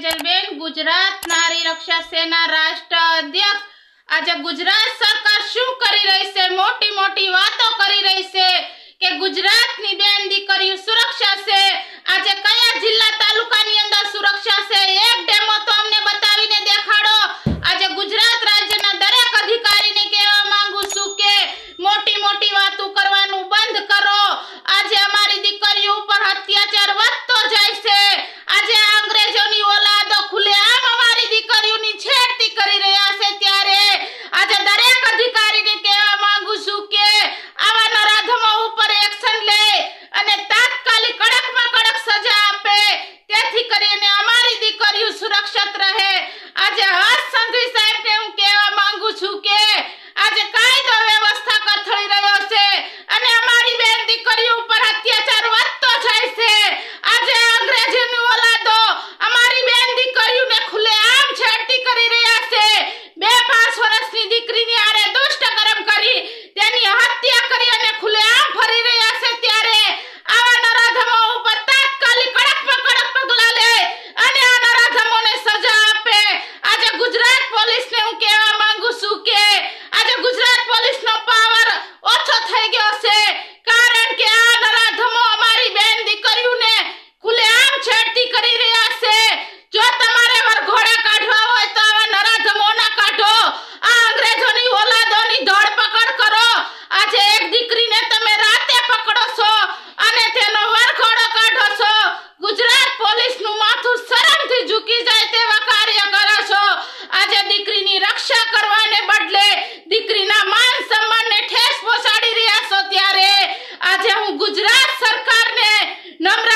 जलबेन गुजरात नारी रक्षा सेना राष्ट्र अध्यक्ष आज गुजरात सरकार શું કરી રહી છે મોટી મોટી વાતો કરી રહી છે કે ગુજરાતની બેન દીકરી સુરક્ષા છે આજે કયા જિલ્લા બદલે દીકરીના માન સન્માનને ઠેસ પહોંચાડી રહ્યા છો ત્યારે આજે હું ગુજરાત સરકારને નમ્ર